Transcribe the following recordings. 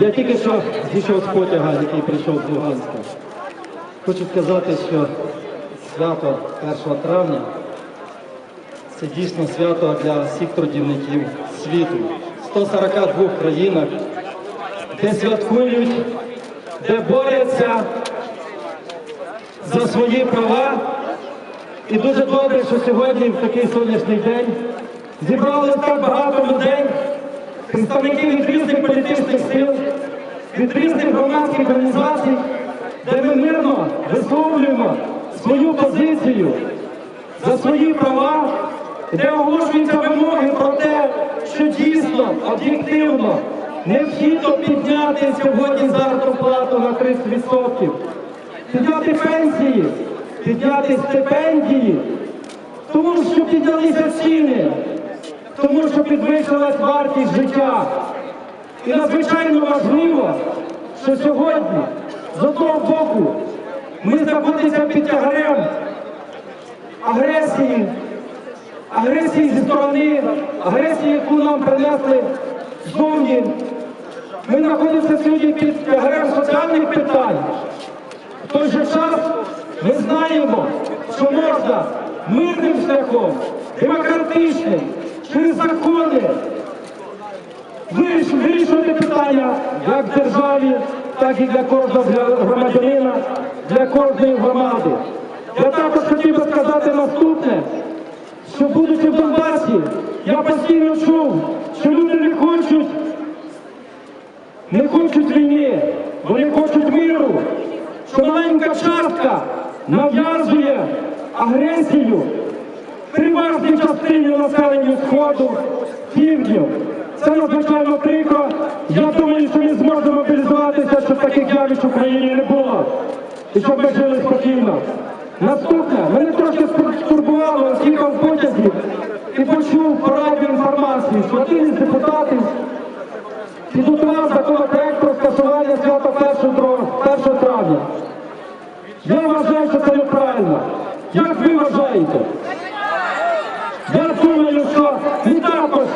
Я тільки що зійшов з потяга, який прийшов з Луганська. Хочу сказати, що свято 1 травня це дійсно свято для всіх трудівників світу. В 142 країнах, де святкують, де борються за свої права. І дуже добре, що сьогодні в такий сонячний день зібралося так багато людей, представників від різних політичних сил, від різних громадських організацій, де ми мирно висловлюємо свою позицію за свої права, де оголошуються вимоги про те, що дійсно об'єктивно необхідно підняти сьогодні заробітну плату на 30%, підняти пенсії, підняти стипендії, тому що піднялися ціни, тому що підвищилась вартість життя. І надзвичайно важливо, що сьогодні з одного боку ми знаходимося під тягарем агресії, агресії зі сторони, агресії, яку нам принесли ззовні. Ми знаходимося сьогодні під тягарем соціальних питань. В той же час ми знаємо, що можна мирним шляхом, демократичним, через закони вирішувати питання як державі, так і для кожного громадянина, для кожної громади. Я також хотів би сказати наступне, що будучи в Донбасі, я постійно чув, що люди не хочуть, не хочуть війни, вони хочуть миру, що маленька частка нав'язує агресію переважній частині населення Сходу, півдню. Це надзвичайно прикро. Я думаю, що ми зможемо мобілізуватися, щоб таких явищ в Україні не було. І щоб ми жили спокійно. Наступне, мене трошки стурбувало, їхав в потязі і почув по радіо інформацію, що один із депутатів підготував законопроект про скасування свята 1 тро- 1 травня. Я вважаю, що це неправильно. Як ви вважаєте? Я думаю, що ми також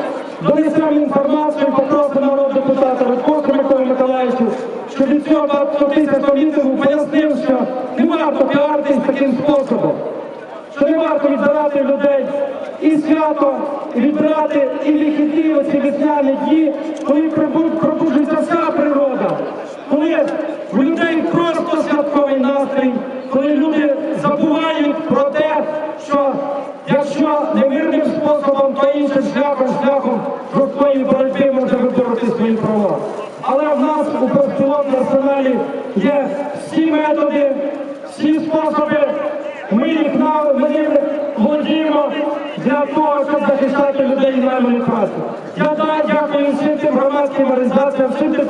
донесемо інформацію, попросимо народного депутата Радкоса Миколи Миколаївичу, що від цього 100 тисяч мітингу пояснив, що не варто піаритись таким способом, що не варто відбирати людей і свято, і відбирати і вихідні, оці весняні дні, коли прибу- пробуджується вся природа, коли у людей просто святковий настрій, коли люди забувають про те, що якщо не мирним способом, то іншим шляхом, шляхом жорсткої боротьби можна вибороти свої права. Але в нас у арсеналі є всі методи, всі способи. Ми їх ми ними володіємо для того, щоб захищати людей на праці. Я дякую всім тим громадським організаціям, всім тим